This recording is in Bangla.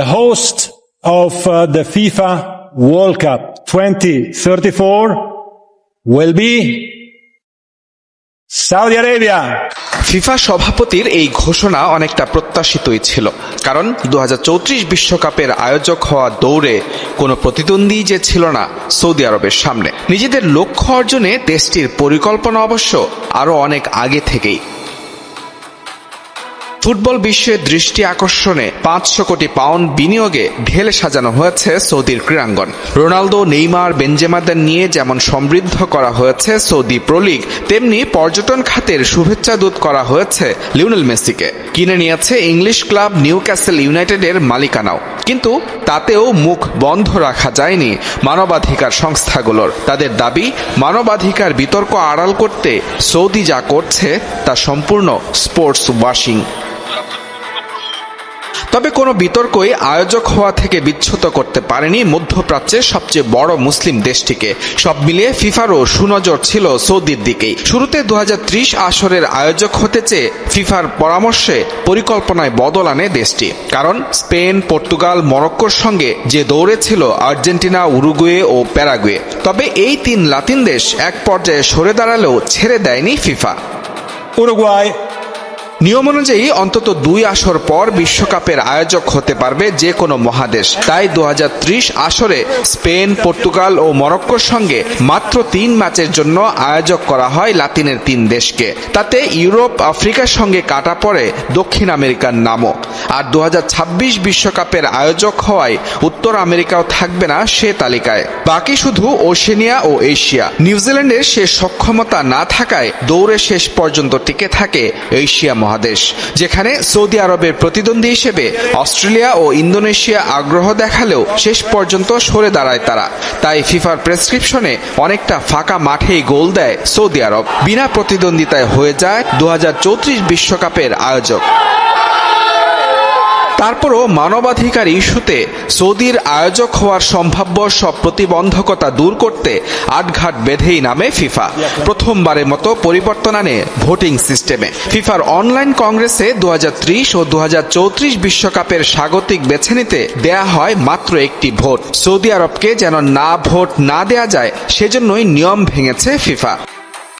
The host of uh, the FIFA World Cup 2034 will be Saudi Arabia. FIFA সভাপতির এই ঘোষণা অনেকটা প্রত্যাশিতই ছিল কারণ দু বিশ্বকাপের আয়োজক হওয়া দৌড়ে কোনো প্রতিদ্বন্দ্বী যে ছিল না সৌদি আরবের সামনে নিজেদের লক্ষ্য অর্জনে দেশটির পরিকল্পনা অবশ্য আরও অনেক আগে থেকেই ফুটবল বিশ্বের দৃষ্টি আকর্ষণে পাঁচশো কোটি পাউন্ড বিনিয়োগে ঢেলে সাজানো হয়েছে সৌদির ক্রীড়াঙ্গন। রোনালদো, নেইমার বেঞ্জেমাদের নিয়ে যেমন সমৃদ্ধ করা হয়েছে সৌদি প্রলিগ তেমনি পর্যটন খাতের শুভেচ্ছা দূত করা হয়েছে লিওনেল মেসিকে। কিনে নিয়েছে ইংলিশ ক্লাব নিউ ক্যাসেল ইউনাইটেডের মালিকানাও। কিন্তু তাতেও মুখ বন্ধ রাখা যায়নি মানবাধিকার সংস্থাগুলোর। তাদের দাবি, মানবাধিকার বিতর্ক আড়াল করতে সৌদি যা করছে তা সম্পূর্ণ স্পোর্টস ওয়াশিং। তবে কোনো বিতর্কই আয়োজক হওয়া থেকে বিচ্যুত করতে পারেনি মধ্যপ্রাচ্যের সবচেয়ে বড় মুসলিম দেশটিকে। সব মিলিয়ে ফিফারও সুনজর ছিল সৌদির দিকেই। শুরুতে দু হাজার ত্রিশ আসরের আয়োজক হতে চেয়ে ফিফার পরামর্শে পরিকল্পনায় বদল আনে দেশটি। কারণ স্পেন, পর্তুগাল, মরক্কোর সঙ্গে যে দৌড়ে ছিল আর্জেন্টিনা, উরুগুয়ে ও প্যারাগুয়ে। তবে এই তিন লাতিন দেশ এক পর্যায়ে সরে দাঁড়ালেও ছেড়ে দেয়নি ফিফা। নিয়ম অনুযায়ী অন্তত দুই আসর পর বিশ্বকাপের আয়োজক হতে পারবে যে কোনো মহাদেশ। তাই দু হাজার ত্রিশ আসরে স্পেন, পর্তুগাল ও মরক্কোর সঙ্গে মাত্র তিন ম্যাচের জন্য আয়োজক করা হয় লাতিনের তিন দেশকে। তাতে ইউরোপ, আফ্রিকার সঙ্গে কাটা পড়ে দক্ষিণ আমেরিকার নামও। আর দু বিশ্বকাপের আয়োজক হওয়ায় উত্তর আমেরিকাও থাকবে না সে তালিকায়। বাকি শুধু ওশেনিয়া ও এশিয়া। নিউজিল্যান্ডের সে সক্ষমতা না থাকায় দৌড়ে শেষ পর্যন্ত টিকে থাকে এশিয়া মহাদেশ, যেখানে সৌদি আরবের প্রতিদ্বন্দ্বী হিসেবে অস্ট্রেলিয়া ও ইন্দোনেশিয়া আগ্রহ দেখালেও শেষ পর্যন্ত সরে দাঁড়ায় তারা। তাই ফিফার প্রেসক্রিপশনে অনেকটা ফাঁকা মাঠেই গোল দেয় সৌদি আরব। বিনা প্রতিদ্বন্দ্বিতায় হয়ে যায় দু বিশ্বকাপের আয়োজক। তারপরও মানবাধিকার ইস্যুতে সৌদির আয়োজক হওয়ার সম্ভাব্য সব প্রতিবন্ধকতা দূর করতে আটঘাট বেঁধেই নামে ফিফা। প্রথমবারের মতো পরিবর্তন আনে ভোটিং সিস্টেমে। ফিফার অনলাইন কংগ্রেসে দু হাজার ত্রিশ ও দু বিশ্বকাপের স্বাগতিক বেছে নিতে দেয়া হয় মাত্র একটি ভোট। সৌদি আরবকে যেন না ভোট না দেয়া যায়, সেজন্যই নিয়ম ভেঙেছে ফিফা।